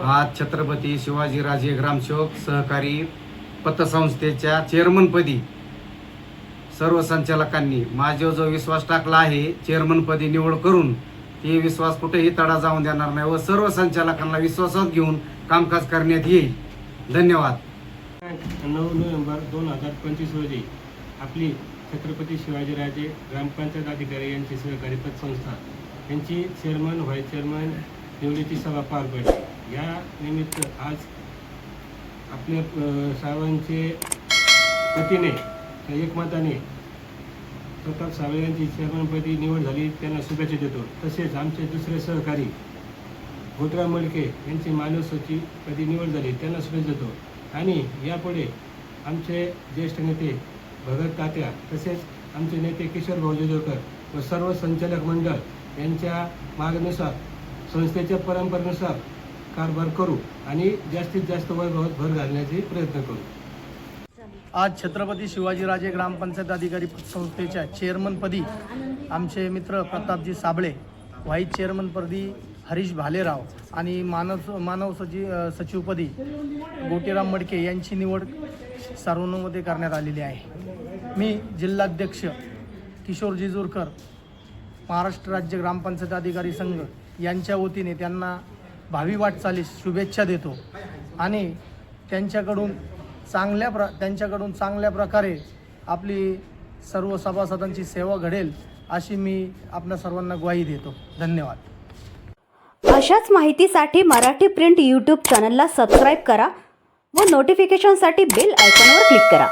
आज छत्रपती शिवाजीराजे ग्रामसेवक सहकारी पतसंस्थेच्या चेअरमनपदी सर्व संचालकांनी माझ्यावर जो विश्वास टाकला आहे चेअरमनपदी निवड करून ते विश्वास कुठेही तडा जाऊन देणार नाही व सर्व संचालकांना विश्वासात घेऊन कामकाज करण्यात येईल. धन्यवाद. नऊ नोव्हेंबर दोन हजार पंचवीस रोजी आपली छत्रपती शिवाजीराजे ग्रामपंचायत अधिकारी यांची सहकारी पतसंस्था यांची चेअरमन व्हाईस चेअरमन निवडीची सभा पार पडली. या निमित्त आज आपल्या साहेबांचे पतीने एकमताने प्रताप सावळे यांची चेअरमनपदी निवड झाली त्यांना शुभेच्छा देतो. तसेच आमचे दुसरे सहकारी भोतराव मडके यांची मानव सचिवपदी निवड झाली त्यांना शुभेच्छा देतो. आणि यापुढे आमचे ज्येष्ठ नेते भगत तात्या तसेच आमचे नेते किशोर भाऊ जोजोकर व सर्व संचालक मंडळ यांच्या मागनुसार संस्थेच्या परंपरेनुसार कारभार करू आणि जास्तीत जास्त वैभवात भर घालण्याचे प्रयत्न करू. आज छत्रपती शिवाजीराजे ग्रामपंचायत अधिकारी संस्थेच्या चेअरमनपदी आमचे मित्र प्रतापजी साबळे व्हाईस चेअरमनपदी हरीश भालेराव आणि मानव मानव सचिव सचिवपदी गोटीराम मडके यांची निवड सर्वानुमते करण्यात आलेली आहे. मी जिल्हाध्यक्ष किशोर जिजूरकर महाराष्ट्र राज्य ग्रामपंचायत अधिकारी संघ यांच्या वतीने त्यांना भावी वाटचालीस शुभेच्छा देतो. आणि त्यांच्याकडून चांगल्या प्र त्यांच्याकडून चांगल्या प्रकारे आपली सर्व सभासदांची सेवा घडेल अशी मी आपल्या सर्वांना ग्वाही देतो. धन्यवाद. अशाच माहितीसाठी मराठी प्रिंट यूट्यूब चॅनलला सबस्क्राईब करा व नोटिफिकेशनसाठी बेल आयकॉनवर क्लिक करा.